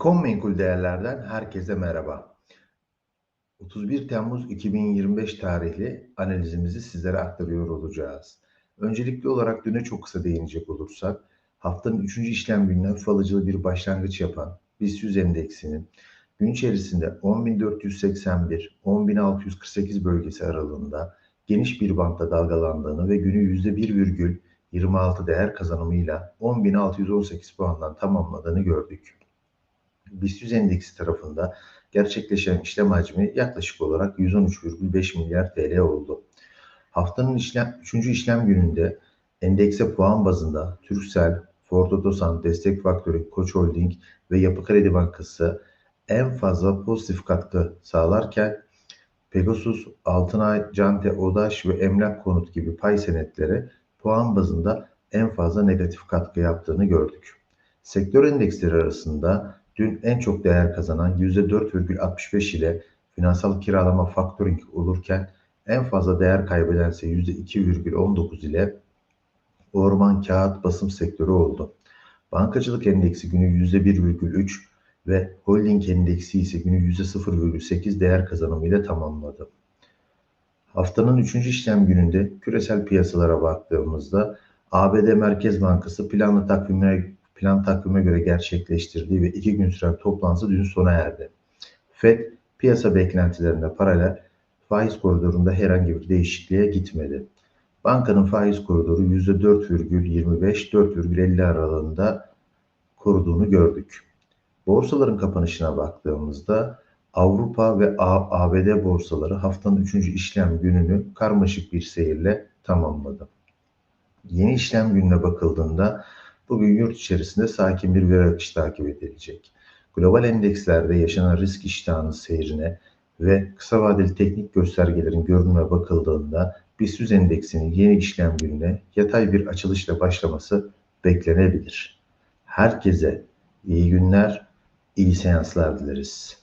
Bitcoin menkul değerlerden herkese merhaba. 31 Temmuz 2025 tarihli analizimizi sizlere aktarıyor olacağız. Öncelikli olarak düne çok kısa değinecek olursak, haftanın 3. işlem gününe hafif alıcılı bir başlangıç yapan BIST 100 endeksinin gün içerisinde 10.481-10.648 bölgesi aralığında geniş bir bantta dalgalandığını ve günü %1,26 değer kazanımıyla 10.618 puandan tamamladığını gördük. BIST 100 endeksi tarafında gerçekleşen işlem hacmi yaklaşık olarak 113,5 milyar TL oldu. Haftanın işlem, 3. işlem gününde endekse puan bazında Türksel, Ford Otosan, Destek Faktörü, Koç Holding ve Yapı Kredi Bankası en fazla pozitif katkı sağlarken Pegasus, Altınay, Cante, Odaş ve Emlak Konut gibi pay senetleri puan bazında en fazla negatif katkı yaptığını gördük. Sektör endeksleri arasında dün en çok değer kazanan %4,65 ile finansal kiralama factoring olurken en fazla değer kaybedense %2,19 ile orman, kağıt, basım sektörü oldu. Bankacılık endeksi günü %1,3 ve holding endeksi ise günü %0,8 değer kazanımıyla tamamladı. Haftanın 3. işlem gününde küresel piyasalara baktığımızda ABD Merkez Bankası planlı takvimler plan takvime göre gerçekleştirdiği ve iki gün süren toplantısı dün sona erdi. FED piyasa beklentilerine paralel faiz koridorunda herhangi bir değişikliğe gitmedi. Bankanın faiz koridoru %4,25-4,50 aralığında koruduğunu gördük. Borsaların kapanışına baktığımızda Avrupa ve ABD borsaları haftanın 3. işlem gününü karmaşık bir seyirle tamamladı. Yeni işlem gününe bakıldığında bugün yurt içerisinde sakin bir veri akışı takip edilecek. Global endekslerde yaşanan risk iştahının seyrine ve kısa vadeli teknik göstergelerin görünüme bakıldığında BIST 100 endeksinin yeni işlem gününe yatay bir açılışla başlaması beklenebilir. Herkese iyi günler, iyi seanslar dileriz.